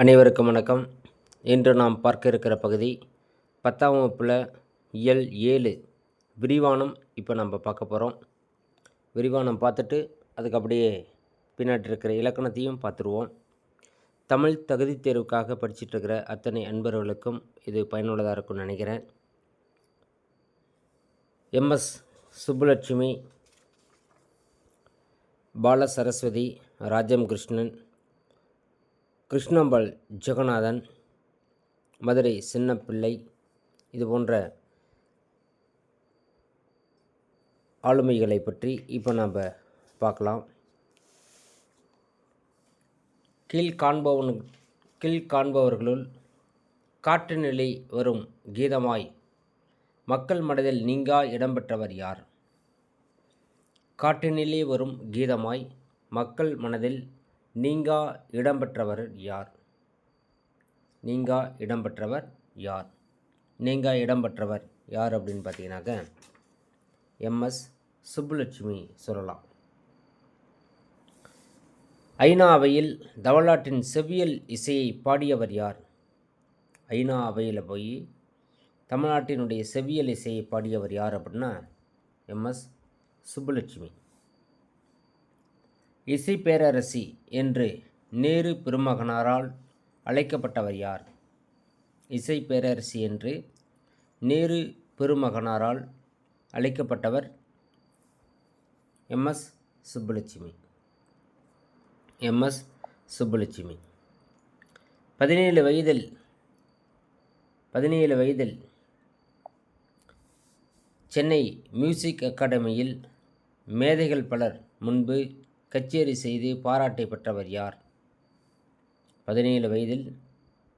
அனைவருக்கும் வணக்கம். இன்று நாம் பார்க்க இருக்கிற பகுதி பத்தாம் வகுப்பில் இயல் ஏழு. விரிவானம் இப்போ நம்ம பார்க்க போகிறோம் விரிவானம் பார்த்துட்டு அதுக்கு அப்படியே பின்னாடி இருக்கிற இலக்கணத்தையும் பார்த்துருவோம். தமிழ் தகுதி தேர்வுக்காக படிச்சிட்டு இருக்கிற அத்தனை அன்பர்களுக்கும் இது பயனுள்ளதாக இருக்கும்னு நினைக்கிறேன். எம்எஸ் சுப்புலட்சுமி பால சரஸ்வதி ராஜம் கிருஷ்ணன் கிருஷ்ணம்பாள் ஜெகநாதன் மதுரை சின்னப்பிள்ளை இது போன்ற ஆளுமைகளை பற்றி இப்போ நாம் பார்க்கலாம். கீழ் காண்பவனு கீழ் காண்பவர்களுள் காற்று நிலை வரும் கீதமாய் மக்கள் மனதில் நீங்கா இடம்பெற்றவர் யார்? காட்டினிலே வரும் கீதமாய் மக்கள் மனதில் நீங்கா இடம்பெற்றவர் யார்? நீங்கா இடம்பெற்றவர் யார்? நீங்கா இடம்பெற்றவர் யார் அப்படின்னு பார்த்தீங்கன்னாக்க எம்எஸ் சுப்புலட்சுமி சொல்லலாம். ஐநா அவையில் தவளாட்டின் செவ்வியல் இசையை பாடியவர் யார்? ஐநா அவையில் போய் தமிழ்நாட்டினுடைய செவ்வியல் இசையை பாடியவர் யார் அப்படின்னா எம்எஸ் சுப்புலட்சுமி. இசை பேரரசி என்று நேரு பெருமகனாரால் அழைக்கப்பட்டவர் யார்? இசை பேரரசி என்று நேரு பெருமகனாரால் அழைக்கப்பட்டவர் M S Subbulakshmi. M S Subbulakshmi. பதினேழு வயதில் பதினேழு வயதில் சென்னை மியூசிக் அகாடமியில் மேதைகள் பலர் முன்பு கச்சேரி செய்து பாராட்டை பெற்றவர் யார்? பதினேழு வயதில்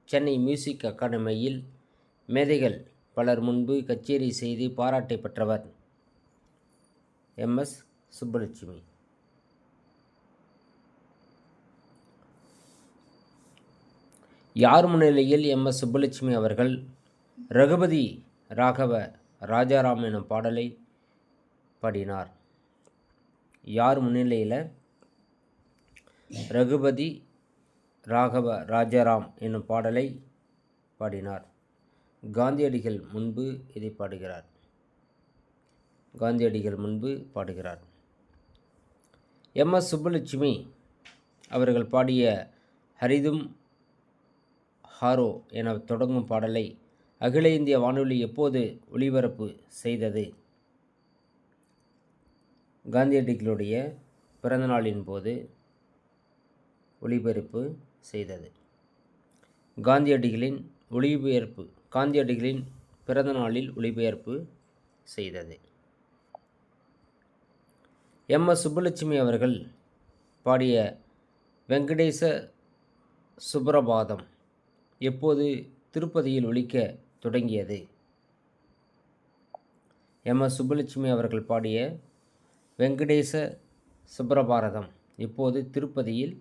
சென்னை மியூசிக் அகாடமியில் மேதைகள் பலர் முன்பு கச்சேரி செய்து பாராட்டை பெற்றவர் எம்எஸ் சுப்புலட்சுமி. யார் முன்னிலையில் எம்எஸ் சுப்புலட்சுமி அவர்கள் ரகுபதி ராகவ ராஜாராம் எனும் பாடலை பாடினார்? யார் முன்னிலையில்? ரகுபதி ராகவ ராஜாராம் என்னும் பாடலை பாடினார். காந்தியடிகள் முன்பு இதை பாடுகிறார். காந்தியடிகள் முன்பு பாடுகிறார். எம். எஸ். சுப்புலட்சுமி அவர்கள் பாடிய ஹரிதும் ஹாரோ என தொடங்கும் பாடலை அகில இந்திய வானொலி எப்போது ஒளிபரப்பு செய்தது? காந்தியடிகளுடைய பிறந்தநாளின் போது ஒளிபரப்பு செய்தது. காந்தியடிகளின் ஒளிபெயர்ப்பு காந்தியடிகளின் பிறந்த நாளில் ஒளிபெயர்ப்பு செய்தது. எம். எஸ். சுப்புலட்சுமி அவர்கள் பாடிய வெங்கடேச சுப்ரபாதம் எப்போது திருப்பதியில் ஒழிக்க தொடங்கியது? எம். எஸ். சுப்புலட்சுமி அவர்கள் பாடிய வெங்கடேச சுப்ரபாரதம் இப்போது திருப்பதியில்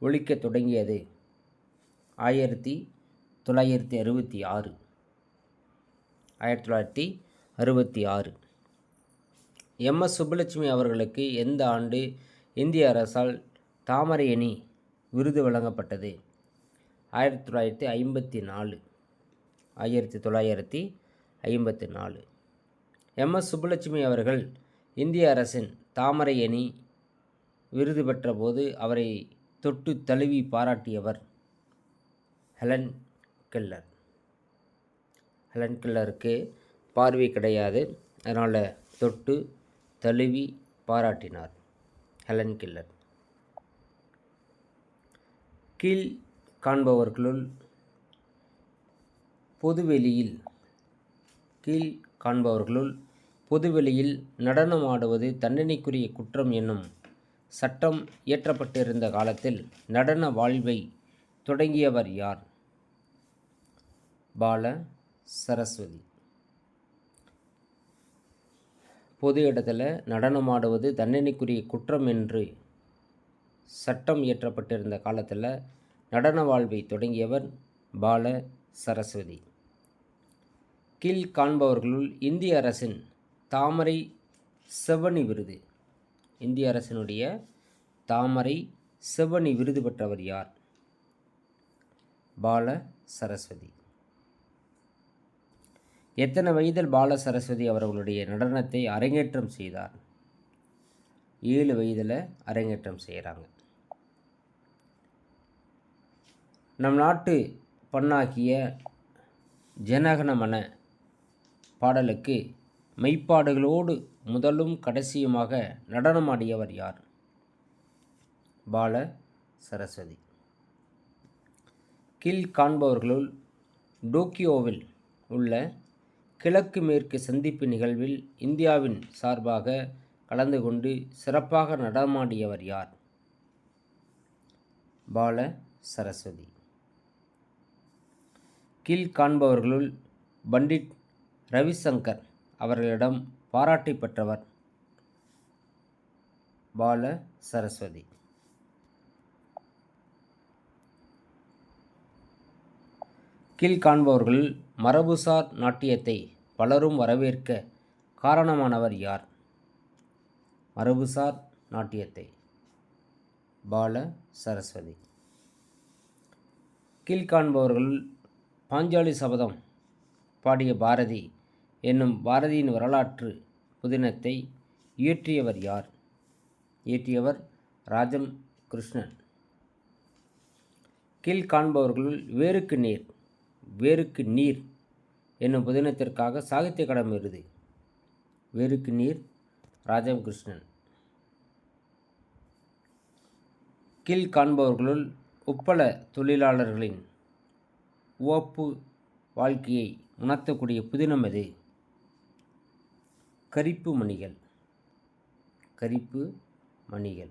ஒழிக்கத் தொடங்கியது. ஆயிரத்தி தொள்ளாயிரத்தி அறுபத்தி ஆறு. ஆயிரத்தி தொள்ளாயிரத்தி அறுபத்தி ஆறு. எம். எஸ். சுப்புலட்சுமி அவர்களுக்கு எந்த ஆண்டு இந்திய அரசால் தாமரையணி விருது வழங்கப்பட்டது? ஆயிரத்தி தொள்ளாயிரத்தி ஐம்பத்தி நாலு. ஆயிரத்தி தொள்ளாயிரத்தி ஐம்பத்தி நாலு. எம். எஸ். சுப்புலட்சுமி அவர்கள் இந்திய அரசின் தாமரையணி விருது பெற்றபோது அவரை தொட்டு தழுவி பாராட்டியவர் ஹெலன் கெல்லர். ஹெலன் கெல்லருக்கு பார்வை கிடையாது. அதனால் தொட்டு தழுவி பாராட்டினார் ஹெலன் கில்லர். கீழ் காண்பவர்களுள் பொதுவெளியில் கீழ் காண்பவர்களுள் பொதுவெளியில் நடனமாடுவது தண்டனைக்குரிய குற்றம் என்னும் சட்டம் இயற்றப்பட்டிருந்த காலத்தில் நடன வாழ்வை தொடங்கியவர் யார்? பால சரஸ்வதி. பொது இடத்துல நடனமாடுவது தண்டனைக்குரிய குற்றம் என்று சட்டம் இயற்றப்பட்டிருந்த காலத்தில் நடன வாழ்வை தொடங்கியவர் பால சரஸ்வதி. கீழ் காண்பவர்களுள் இந்திய அரசின் தாமரை செவனி விருது. இந்திய அரசினுடைய தாமரை செவ்வனி விருது பெற்றவர் யார்? பால சரஸ்வதி. எத்தனை வயதில் பால சரஸ்வதி அவர்களுடைய நடனத்தை அரங்கேற்றம் செய்தார்? ஏழு வயதில் அரங்கேற்றம் செய்கிறாங்க. நம் நாட்டு பண்ணாக்கிய ஜனகணமன பாடலுக்கு மெய்ப்பாடுகளோடு முதலும் கடைசியுமாக நடனமாடியவர் யார்? பால சரஸ்வதி கீழ் காண்பவர்களுள் டோக்கியோவில் உள்ள கிழக்கு மேற்கு சந்திப்பு நிகழ்வில் இந்தியாவின் சார்பாக கலந்து கொண்டு சிறப்பாக நடனமாடியவர் யார்? பால சரஸ்வதி கீழ் காண்பவர்களுள் பண்டிட் ரவிசங்கர். அவர்களிடம் பாராட்டி பெற்றவர் பால சரஸ்வதி கீழ்காண்பவர்கள் மரபுசார் நாட்டியத்தை பலரும் வரவேற்க காரணமானவர் யார்? மரபுசார் நாட்டியத்தை பால சரஸ்வதி கீழ்காண்பவர்கள் பாஞ்சாலி சபதம் பாடிய பாரதி என்னும் பாரதியின் வரலாற்று புதினத்தை இயற்றியவர் யார்? இயற்றியவர் ராஜம் கிருஷ்ணன். கீழ்காண்பவர்களுள் வேருக்கு நீர் வேருக்கு நீர் என்னும் புதினத்திற்காக சாகித்ய கடம் விருது வேருக்கு நீர் ராஜம் கிருஷ்ணன். கீழ் காண்பவர்களுள் உப்பள தொழிலாளர்களின் உவப்பு வாழ்க்கையை உணர்த்தக்கூடிய புதினம் எது? கரிப்பு மணிகள். கரிப்பு மணிகள்.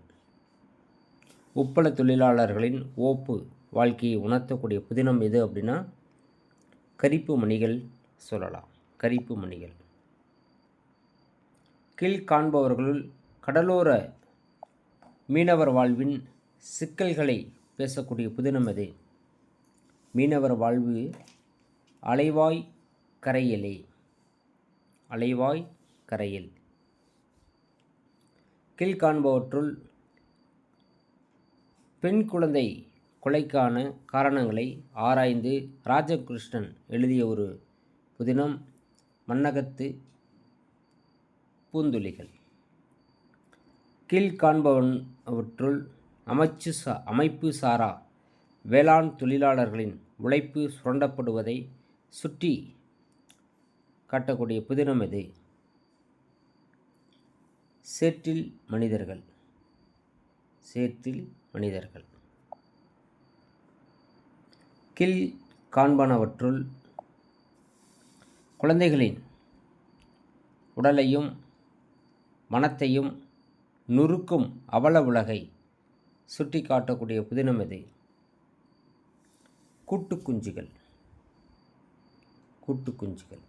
உப்பள தொழிலாளர்களின் ஓப்பு வாழ்க்கையை உணர்த்தக்கூடிய புதினம் எது அப்படின்னா கரிப்பு மணிகள் சொல்லலாம். கரிப்பு மணிகள். கீழ் காண்பவர்களுள் கடலோர மீனவர் வாழ்வின் சிக்கல்களை பேசக்கூடிய புதினம் எது? மீனவர் வாழ்வு அலைவாய் கரையலே. அலைவாய் கரையில். கீழ்காண்பவற்றுள் பெண் குழந்தை கொலைக்கான காரணங்களை ஆராய்ந்து ராஜகிருஷ்ணன் எழுதிய ஒரு புதினம் மன்னகத்து பூந்துளிகள். கீழ்காண்பவன் அவற்றுள் அமைச்சு சா அமைப்பு சாரா வேளாண் தொழிலாளர்களின் உழைப்பு சுரண்டப்படுவதை சுற்றி காட்டக்கூடிய புதினம் எது சேற்றில் மனிதர்கள். சேற்றில் மனிதர்கள். கீழ் காண்பனவற்றுள் குழந்தைகளின் உடலையும் மனத்தையும் நுறுக்கும் அவல உலகை சுட்டி காட்டக்கூடிய புதினம் இது கூட்டுக்குஞ்சுகள் கூட்டுக்குஞ்சுகள்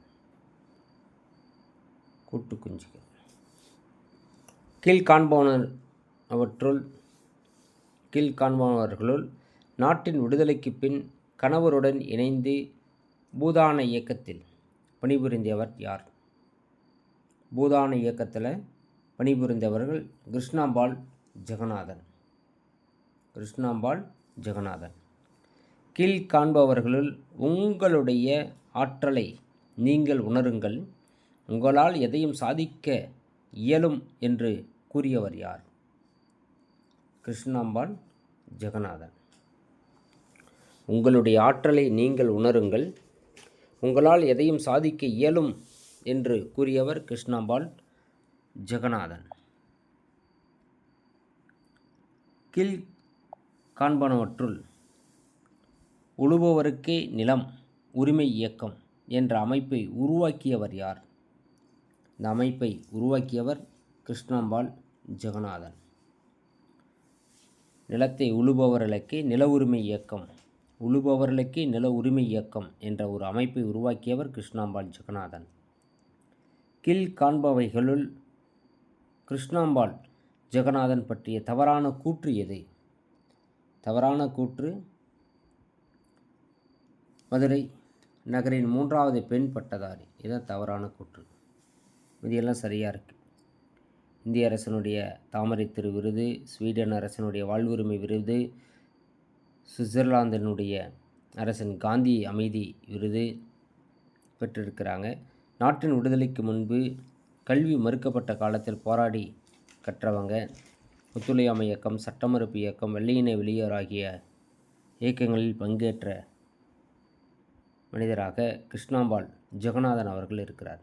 கூட்டுக்குஞ்சுகள் கீழ்காண்பவனர் அவற்றுள் கீழ்காண்பவர்களுள் நாட்டின் விடுதலைக்கு பின் கணவருடன் இணைந்து பூதான இயக்கத்தில் பணிபுரிந்தவர் யார்? பூதான இயக்கத்தில் பணிபுரிந்தவர்கள் கிருஷ்ணாம்பாள் ஜெகநாதன். கிருஷ்ணாம்பாள் ஜெகநாதன். கீழ் காண்பவர்களுள் உங்களுடைய ஆற்றலை நீங்கள் உணருங்கள். உங்களால் எதையும் சாதிக்க இயலும் என்று கூறியவர் யார்? கிருஷ்ணாம்பாள் ஜெகநாதன். உங்களுடைய ஆற்றலை நீங்கள் உணருங்கள். உங்களால் எதையும் சாதிக்க இயலும் என்று கூறியவர் கிருஷ்ணாம்பாள் ஜெகநாதன். கீழ் காண்பனவற்றுள் உழுபவருக்கே நிலம் உரிமை இயக்கம் என்ற அமைப்பை உருவாக்கியவர் யார்? இந்த அமைப்பை உருவாக்கியவர் கிருஷ்ணாம்பாள் ஜெகநாதன். நிலத்தை உழுபவர்களுக்கு நில உரிமை இயக்கம் உழுபவர்களுக்கு நில உரிமை இயக்கம் என்ற ஒரு அமைப்பை உருவாக்கியவர் கிருஷ்ணாம்பாள் ஜெகநாதன். கீழ் காண்பவைகளுள் கிருஷ்ணாம்பாள் ஜெகநாதன் பற்றிய தவறான கூற்று எது? தவறான கூற்று மதுரை நகரின் மூன்றாவது பெண் பட்டதாரி. இதுதான் தவறான கூற்று. இதெல்லாம் சரியாக இருக்குது இந்திய அரசனுடைய தாமரை திரு விருது ஸ்வீடன் அரசனுடைய வாழ்வுரிமை விருது சுவிட்சர்லாந்தினுடைய அரசன் காந்தி அமைதி விருது பெற்றிருக்கிறாங்க. நாட்டின் விடுதலைக்கு முன்பு கல்வி மறுக்கப்பட்ட காலத்தில் போராடி கற்றவங்க. ஒத்துழையாமை இயக்கம் சட்டமறுப்பு இயக்கம் வெள்ளையினை வெளியோர் ஆகிய இயக்கங்களில் பங்கேற்ற மனிதராக கிருஷ்ணாம்பாள் ஜெகநாதன் அவர்கள் இருக்கிறார்.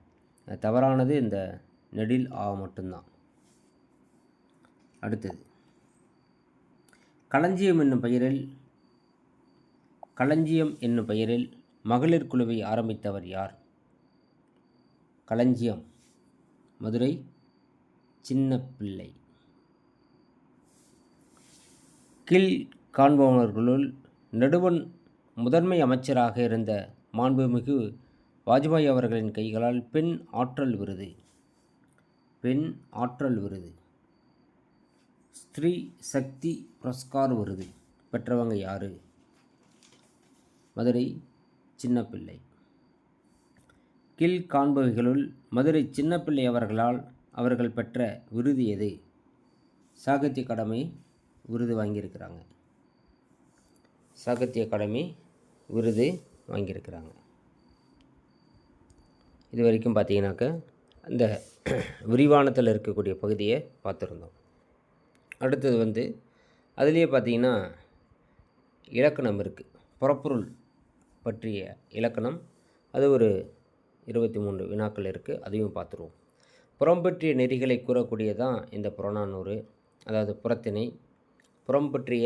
தவறானது இந்த நெடில் ஆ மட்டும்தான். அடுத்தது. களஞ்சியம் என்னும் பெயரில் களஞ்சியம் என்னும் பெயரில் மகளிர் குழுவை ஆரம்பித்தவர் யார்? களஞ்சியம் மதுரை சின்ன பிள்ளை கீழ் காண்பவர்களுள் நடுவன் முதன்மை அமைச்சராக இருந்த மாண்புமிகு வாஜ்பாய் அவர்களின் கைகளால் பெண் ஆற்றல் விருது. பெண் ஆற்றல் விருது. ஸ்ரீ சக்தி புரஸ்கார் விருது பெற்றவங்க யார்? மதுரை சின்னப்பிள்ளை. கீழ் காண்பவைகளுள் மதுரை சின்னப்பிள்ளை அவர்களால் அவர்கள் பெற்ற விருது எது? சாகித்ய அகாடமி விருது வாங்கியிருக்கிறாங்க. சாகித்ய அகாடமி விருது வாங்கியிருக்கிறாங்க. இது வரைக்கும் பார்த்தீங்கன்னாக்க அந்த விரிவானத்தில் இருக்கக்கூடிய பகுதியை பார்த்துருந்தோம். அடுத்தது வந்து அதுலேயே பார்த்தீங்கன்னா இலக்கணம் இருக்குது புறப்பொருள் பற்றிய இலக்கணம். அது ஒரு இருபத்தி மூன்று வினாக்கள் இருக்குது அதையும் பார்த்துருவோம். புறம் பற்றிய நெறிகளை கூறக்கூடியதான் இந்த புறநானூறு. அதாவது புறத்திணை. புறம் பற்றிய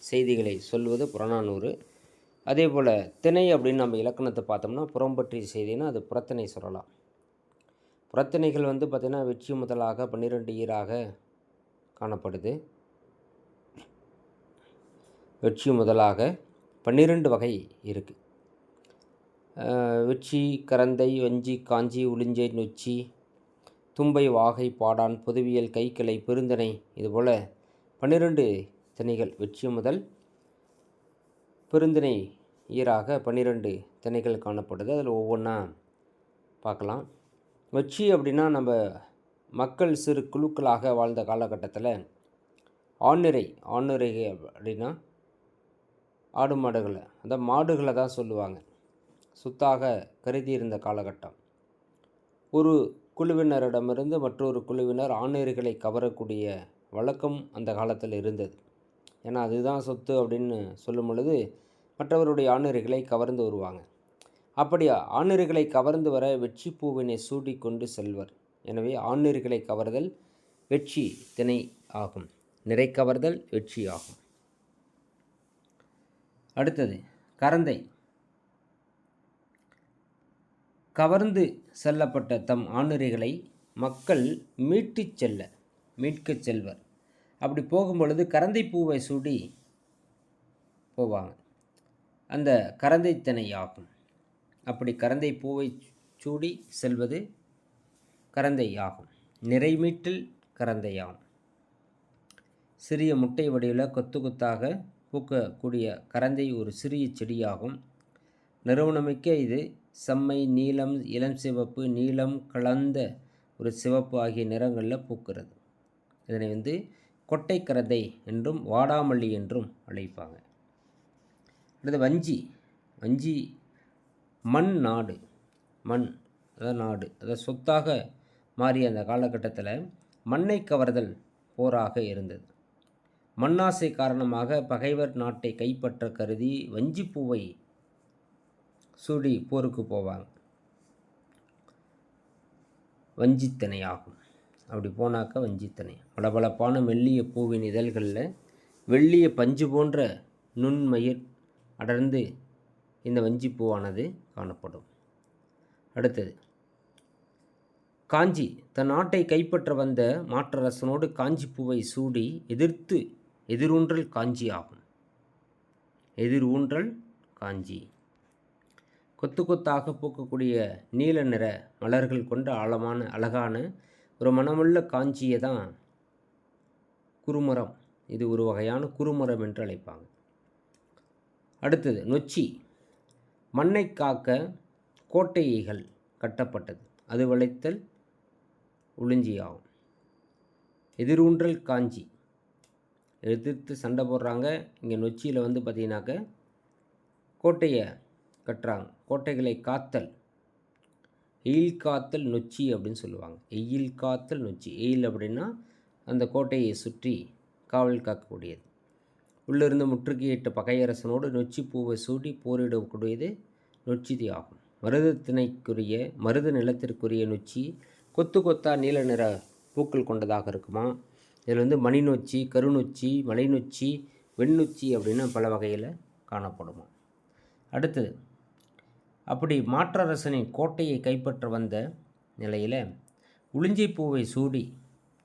செய்திகளை சொல்வது புறநானூறு. அதே போல் திணை அப்படின்னு நம்ம இலக்கணத்தை பார்த்தோம்னா புறம் பற்றிய செய்தினா அது புறத்திணை சொல்லலாம். புறத்திணைகள் வந்து பார்த்திங்கன்னா வெற்றி முதலாக பன்னிரெண்டு ஈராக காணப்படுது. வெற்றி முதலாக பன்னிரெண்டு வகை இருக்குது வெச்சி கரந்தை வஞ்சி காஞ்சி உளிஞ்சை நொச்சி தும்பை வாகை பாடான் புதுவியல் கைக்கிளை பெருந்தனை இதுபோல் பன்னிரெண்டு திணைகள் வெற்றி முதல் பெருந்திணை ஈராக பன்னிரெண்டு திணைகள் காணப்படுது அதில் ஒவ்வொன்றா பார்க்கலாம். வச்சு அப்படின்னா நம்ம மக்கள் சிறு குழுக்களாக வாழ்ந்த காலகட்டத்தில் ஆண்நிறை ஆண்நிறை அப்படின்னா ஆடு மாடுகளை அந்த மாடுகளை தான் சொல்லுவாங்க. சுத்தாக கருதி இருந்த காலகட்டம். ஒரு குழுவினரிடமிருந்து மற்றொரு குழுவினர் ஆண்நேர்களை கவரக்கூடிய வழக்கம் அந்த காலத்தில் இருந்தது. ஏன்னா அதுதான் சொத்து அப்படின்னு சொல்லும் பொழுது மற்றவருடைய ஆணுறுகளை கவர்ந்து வருவாங்க. அப்படி ஆணுறுகளை கவர்ந்து வர வெற்றி பூவினை சூடி கொண்டு செல்வர். எனவே ஆணுறுகளை கவர்தல் வெற்றி திணை ஆகும். நிறை கவர்தல் வெற்றி ஆகும். அடுத்தது கரந்தை. கவர்ந்து செல்லப்பட்ட தம் ஆணுறைகளை மக்கள் மீட்டுச் செல்ல மீட்கச் செல்வர். அப்படி போகும்பொழுது கரந்தை பூவை சூடி போவாங்க. அந்த கரந்தை ஆகும் அப்படி கரந்தை பூவை சூடி செல்வது கரந்தை ஆகும் நிறைமீட்டில் கரந்தையாகும் சிறிய முட்டை வடிவில் கொத்து கொத்தாக பூக்கக்கூடிய கரந்தை ஒரு சிறிய செடியாகும். நிறுவனமிக்க இது செம்மை நீலம் இளம் சிவப்பு நீலம் கலந்த ஒரு சிவப்பு ஆகிய நிறங்களில் பூக்கிறது. இதனை வந்து கொட்டை கரந்தை என்றும் வாடாமல்லி என்றும் அழைப்பாங்க. அடுத்து வஞ்சி. வஞ்சி மண் நாடு. மண் அதாவது நாடு. அதாவது சொத்தாக மாறிய அந்த காலகட்டத்தில் மண்ணை கவர்தல் போராக இருந்தது. மண்ணாசை காரணமாக பகைவர் நாட்டை கைப்பற்ற கருதி வஞ்சிப்பூவை சூடி போருக்கு போவாங்க. வஞ்சித்தனை ஆகும் அப்படி போனாக்க வஞ்சித்தனை. பளபளப்பான மெல்லிய பூவின் இதழ்களில் வெள்ளிய பஞ்சு போன்ற நுண்மயிர் அடர்ந்து இந்த வஞ்சிப்பூவானது காணப்படும். அடுத்தது காஞ்சி. தன் நாட்டை கைப்பற்ற வந்த மாற்றரசனோடு காஞ்சி பூவை சூடி எதிர்த்து எதிரூன்றல் காஞ்சி ஆகும். எதிர் ஊன்றல் காஞ்சி. கொத்து கொத்தாக பூக்கக்கூடிய நீல நிற மலர்கள் கொண்ட ஆழமான அழகான ஒரு மனமுள்ள காஞ்சியை தான் குறுமரம். இது ஒரு வகையான குறுமரம் என்று அழைப்பாங்க. அடுத்தது நொச்சி. மண்ணை காக்க கோட்டைகள் கட்டப்பட்டது. அது வளைத்தல் உளிஞ்சியாகும். எதிரூன்றல் காஞ்சி. எதிர்த்து சண்டை போடுறாங்க. இங்கே நொச்சியில் வந்து பார்த்தீங்கன்னாக்க கோட்டையை கட்டுறாங்க. கோட்டைகளை காத்தல். எயில் காத்தல் நொச்சி அப்படின்னு சொல்லுவாங்க. எயில் காத்தல் நொச்சி. எயில் அப்படின்னா அந்த கோட்டையை சுற்றி காவல் காக்கக்கூடியது. உள்ளிருந்து முற்றுகையிட்ட பகையரசனோடு நொச்சி பூவை சூடி போரிடக்கூடியது நொச்சிதி ஆகும் மருதத்தினைக்குரிய மருத நிலத்திற்குரிய நொச்சி கொத்து கொத்தா நீல நிற பூக்கள் கொண்டதாக இருக்குமா? இதில் வந்து மணி நொச்சி கருநொச்சி மலைநொச்சி வெண்ணொச்சி அப்படின்னு பல வகையில் காணப்படுமா? அடுத்தது அப்படி மாற்றரசனின் கோட்டையை கைப்பற்ற வந்த நிலையில் உளிஞ்சி பூவை சூடி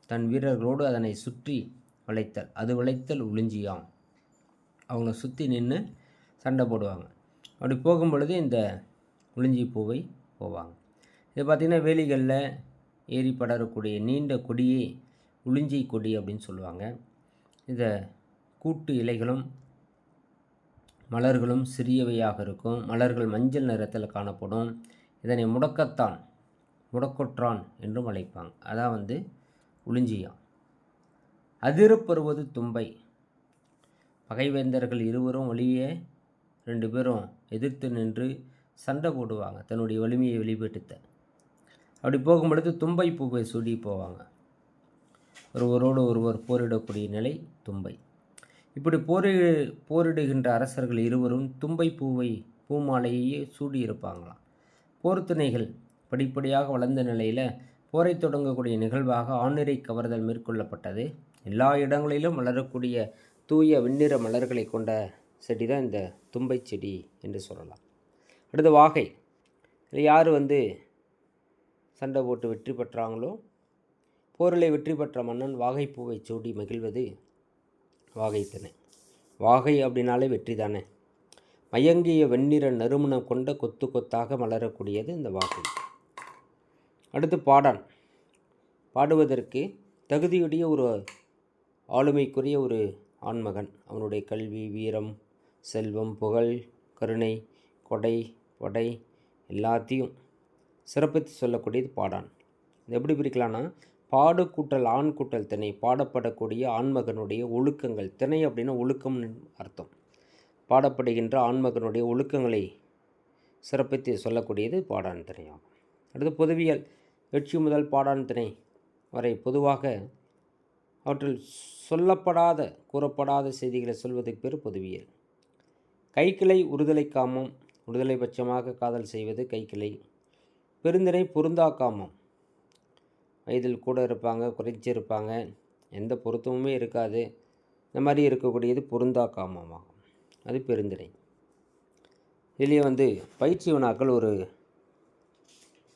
தன் வீரர்களோடு அதனை சுற்றி வளைத்தல். அது வளைத்தல் உளிஞ்சியாம். அவங்கள சுற்றி நின்று சண்டை போடுவாங்க. அப்படி போகும் பொழுது இந்த உளிஞ்சி பூவை போவாங்க. இது பார்த்திங்கன்னா வேலிகளில் ஏறி படரக்கூடிய நீண்ட கொடியே உளிஞ்சி கொடி அப்படின்னு சொல்லுவாங்க. இதை கூட்டு இலைகளும் மலர்களும் சிறியவையாக இருக்கும். மலர்கள் மஞ்சள் நிறத்தில் காணப்படும். இதனை முடக்கத்தான் முடக்கொற்றான் என்றும் அழைப்பாங்க. அதான் வந்து உளிஞ்சியா அதிரப்பருவது தும்பை. பகைவேந்தர்கள் இருவரும் வழியே ரெண்டு பேரும் எதிர்த்து நின்று சண்டை போடுவாங்க. தன்னுடைய வலிமையை வெளிப்படுத்த. அப்படி போகும்பொழுது தும்பை பூவை சூடி போவாங்க. ஒருவரோடு ஒருவர் போரிடக்கூடிய நிலை தும்பை. இப்படி போரி போரிடுகின்ற அரசர்கள் இருவரும் தும்பை பூவை பூமாலையே சூடியிருப்பாங்களாம் போர்த்துணைகள் படிப்படியாக வளர்ந்த நிலையில் போரை தொடங்கக்கூடிய நிகழ்வாக ஆணிரை கவர்தல் மேற்கொள்ளப்பட்டது. எல்லா இடங்களிலும் வளரக்கூடிய தூய வெண்ணிற மலர்களை கொண்ட செடி தான் இந்த தும்பை செடி என்று சொல்லலாம். அடுத்து வாகை. இதில் யார் வந்து சண்டை போட்டு வெற்றி பெற்றாங்களோ போரில் வெற்றி பெற்ற மன்னன் வாகைப்பூவை சூடி மகிழ்வது வாகை திணை வாகை அப்படின்னாலே வெற்றி தானே. மயங்கிய வெண்ணிற நறுமணம் கொண்ட கொத்து கொத்தாக மலரக்கூடியது இந்த வாகை. அடுத்து பாடான். பாடுவதற்கு தகுதியுடைய ஒரு ஆளுமைக்குரிய ஒரு ஆண்மகன். அவனுடைய கல்வி வீரம் செல்வம் புகழ் கருணை கொடை படை எல்லாத்தையும் சிறப்பித்து சொல்லக்கூடியது பாடான். இது எப்படி பிரிக்கலாம்னா பாடு கூட்டல் ஆண் கூட்டல் திணை பாடப்படக்கூடிய ஆண்மகனுடைய ஒழுக்கங்கள். திணை அப்படின்னா ஒழுக்கம்னு அர்த்தம். பாடப்படுகின்ற ஆண்மகனுடைய ஒழுக்கங்களை சிறப்பித்து சொல்லக்கூடியது பாடான் திணையாகும். அடுத்து பொதுவியல். வெற்றி முதல் பாடான் திணை வரை பொதுவாக அவற்றில் சொல்லப்படாத கூறப்படாத செய்திகளை சொல்வதற்கு பேர் பொதுவியல். கைக்கிளை உறுதலை காமம் உறுதலை பட்சமாக காதல் செய்வது கைக்கிளை. பெருந்தினை பொருந்தா காமம். வயதில் கூட இருப்பாங்க குறைச்சி இருப்பாங்க எந்த பொருத்தமுமே இருக்காது. இந்த மாதிரி இருக்கக்கூடியது பொருந்தா காமமாகும். அது பெருந்திணை இதுலேயே வந்து பயிற்சி வினாக்கள் ஒரு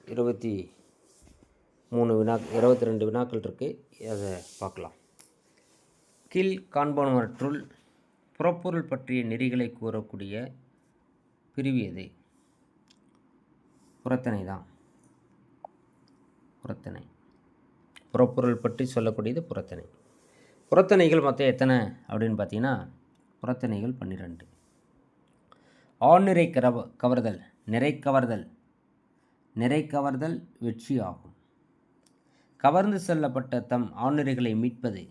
இருபத்தி மூணு வினா இருபத்தி ரெண்டு வினாக்கள் இருக்குது அதை பார்க்கலாம். கீழ் காண்பனவற்றுள் புறப்பொருள் பற்றிய நெறிகளை கூறக்கூடிய பிரிவு எது? புறத்தனை தான். புறத்தனை. புறப்பொருள் பற்றி சொல்லக்கூடியது புறத்தனை. புறத்தனைகள் மொத்தம் எத்தனை அப்படின்னு பார்த்தீங்கன்னா புறத்தனைகள் பன்னிரெண்டு. ஆண்நிறை கரவ கவர்தல் நிறை கவர்தல். நிறை கவர்தல் வெற்றி ஆகும். கவர்ந்து செல்லப்பட்ட தம் ஆண்நிறைகளை மீட்பது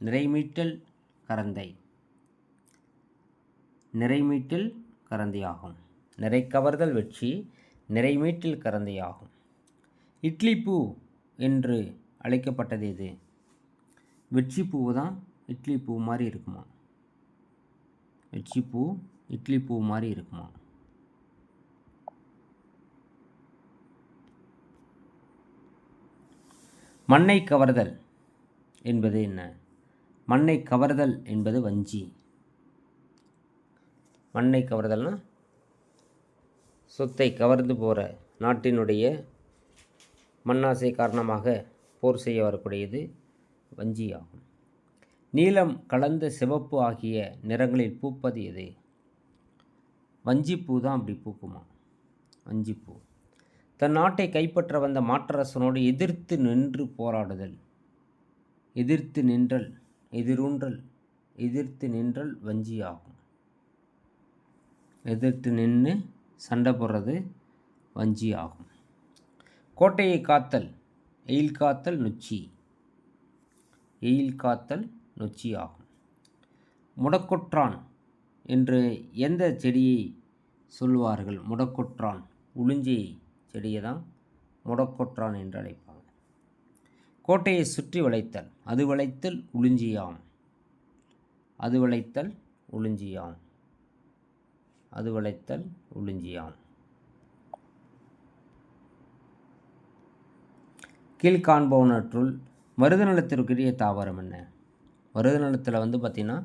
நிறைமீட்டல் கரந்தை. நிறைமீட்டில் கரந்தையாகும். நிறை கவர்தல் வெற்றி நிறைமீட்டில் கரந்தையாகும். இட்லி பூ என்று அழைக்கப்பட்டது இது வெற்றி பூவு தான் இட்லி பூ மாதிரி இருக்குமா? வெற்றி பூ இட்லி பூ மாதிரி இருக்குமா? மண்ணை கவர்தல் என்பது என்ன? மண்ணை கவர்தல் என்பது வஞ்சி. மண்ணை கவர்தல்னால் சொத்தை கவர்ந்து போகிற நாட்டினுடைய மண்ணாசை காரணமாக போர் செய்ய வரக்கூடியது வஞ்சி ஆகும் நீலம் கலந்த சிவப்பு ஆகிய நிறங்களில் பூப்பது எது? வஞ்சிப்பூ தான் அப்படி பூக்குமா? வஞ்சிப்பூ. தன் நாட்டை கைப்பற்ற வந்த மாற்றரசனோடு எதிர்த்து நின்று போராடுதல். எதிர்த்து நின்றல் எதிரூன்றல் எதிர்த்து நின்றல் வஞ்சி ஆகும் எதிர்த்து நின்று சண்டை போடுறது வஞ்சி ஆகும் கோட்டையை காத்தல் எயில் காத்தல் நொச்சி. எயில் காத்தல் நொச்சி ஆகும் முடக்கொற்றான் என்று எந்த செடியை சொல்வார்கள் முடக்கொற்றான் உளுஞ்சி செடியை தான் முடக்கொற்றான் என்று அழைப்பாங்க. கோட்டையை சுற்றி வளைத்தல் அது வளைத்தல் உளிஞ்சியாம் அது வளைத்தல் உளிஞ்சியாம் அது வளைத்தல் உளிஞ்சியாம் கீழ்காண்பவனற்றுள் மருத நிலத்திற்குரிய தாவரம் என்ன? மருத நிலத்தில் வந்து பார்த்திங்கன்னா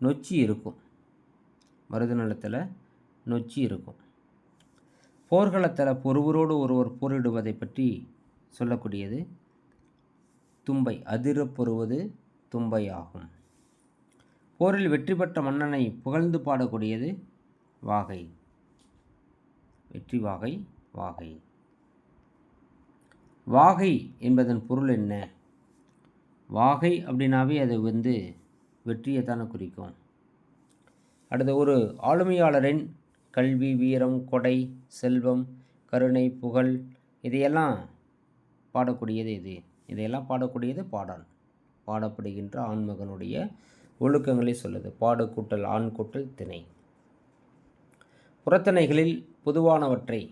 நொச்சி இருக்கும். மருத நிலத்தில் நொச்சி இருக்கும். போர்க்களத்தில் ஒருவரோடு ஒருவர் போரிடுவதை பற்றி சொல்லக்கூடியது தும்பை அதிரப் பொறுவது தும்பை ஆகும் போரில் வெற்றி பெற்ற மன்னனை புகழ்ந்து பாடக்கூடியது வாகை. வெற்றி வாகை வாகை. வாகை என்பதன் பொருள் என்ன? வாகை அப்படின்னாவே அது வந்து வெற்றியை தானே குறிக்கும். அடுத்த ஒரு ஆளுமையாளரின் கல்வி வீரம் கொடை செல்வம் கருணை புகழ் இதையெல்லாம் பாடக்கூடியது இது. இதையெல்லாம் பாடக்கூடியது பாடான் பாடப்படுகின்ற ஆண்மகனுடைய ஒழுக்கங்களை சொல்லுது. பாடு கூட்டல் ஆண் கூட்டல் திணை. புறத்திணைகளில் பொதுவானவற்றை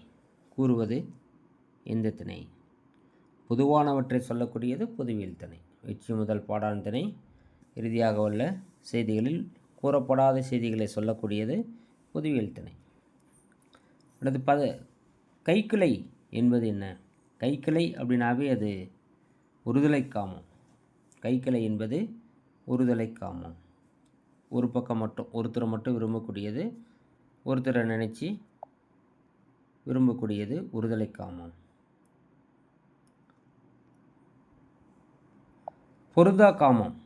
கூறுவது இந்த திணை? பொதுவானவற்றை சொல்லக்கூடியது பொதுவியல் திணை. வெற்றி முதல் பாடான் திணை. இறுதியாக உள்ள செய்திகளில் கூறப்படாத செய்திகளை சொல்லக்கூடியது பொதுவியல் திணை. அடுத்து பத கைக்கிளை என்பது என்ன? கைக்கிளை அப்படின்னாவே அது ஒருதலை காமம். கைக்கிளை என்பது ஒருதலை காமம். ஒரு பக்கம் மட்டும் ஒருத்தரை மட்டும் விரும்பக்கூடியது ஒருத்தரை நினச்சி விரும்பக்கூடியது ஒருதலை காமம். பொருந்தா காமம்.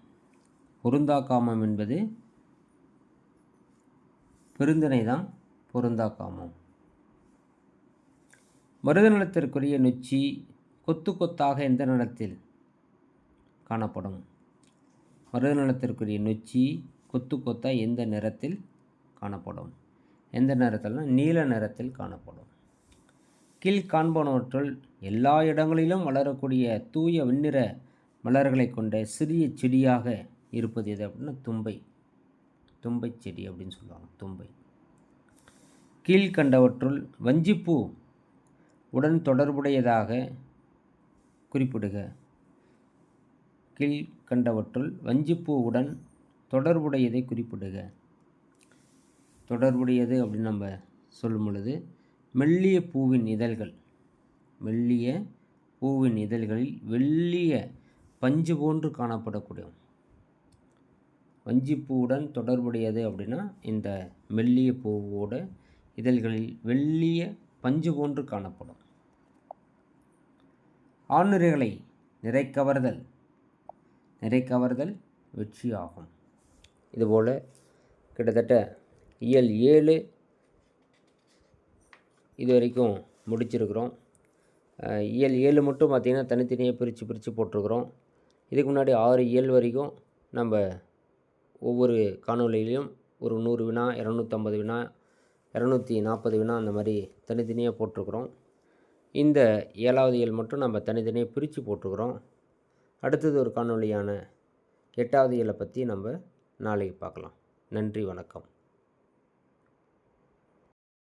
பொருந்தா காமம் என்பது பெருந்திணை தான் பொருந்தா காமம். மருத நிலத்திற்குரிய நொச்சி கொத்து கொத்தாக எந்த நிலத்தில் காணப்படும்? மருத நிலத்திற்குரிய நொச்சி கொத்து கொத்தாக எந்த நிறத்தில் காணப்படும்? எந்த நிறத்தில்னா நீல நிறத்தில் காணப்படும். கீழ் காண்பனவற்றுள் எல்லா இடங்களிலும் வளரக்கூடிய தூய வெண்ணிற மலர்களை கொண்ட சிறிய செடியாக இருப்பது எது அப்படின்னா தும்பை. தும்பை செடி அப்படின்னு சொல்லுவாங்க தும்பை. கீழ்கண்டவற்றுள் வஞ்சிப்பூ உடன் தொடர்புடையதாக குறிப்பிடுக. கீழ்கண்டவற்றுள் வஞ்சிப்பூவுடன் தொடர்புடையதை குறிப்பிடுக. தொடர்புடையது அப்படின்னு நம்ம சொல்லும் பொழுது மெல்லிய பூவின் இதழ்கள். மெல்லிய பூவின் இதழ்களில் வெள்ளிய பஞ்சு போன்று காணப்படக்கூடிய வஞ்சிப்பூவுடன் தொடர்புடையது அப்படின்னா இந்த மெல்லிய பூவோட இதழ்களில் வெள்ளிய பஞ்சு போன்று காணப்படும். ஆணுரைகளை நிறைக்கவர்தல் நிறைக்கவர்தல் வெற்றி ஆகும் இதுபோல் கிட்டத்தட்ட இயல் ஏழு இது வரைக்கும் முடிச்சிருக்கிறோம் இயல் ஏழு மட்டும் பார்த்திங்கன்னா தனித்தனியாக பிரித்து பிரித்து போட்டிருக்கிறோம். இதுக்கு முன்னாடி ஆறு இயல் வரைக்கும் நம்ம ஒவ்வொரு காணொலியிலையும் ஒரு நூறு வினா இரநூத்தம்பது வினா இரநூத்தி நாற்பது வினா அந்த மாதிரி தனித்தனியாக போட்டிருக்குறோம். இந்த ஏழாவது இயல் மட்டும் நம்ம தனித்தனியாக பிரித்து போட்டிருக்குறோம். அடுத்தது ஒரு காணொலியான எட்டாவது இயலை பற்றி நம்ம நாளைக்கு பார்க்கலாம். நன்றி வணக்கம்.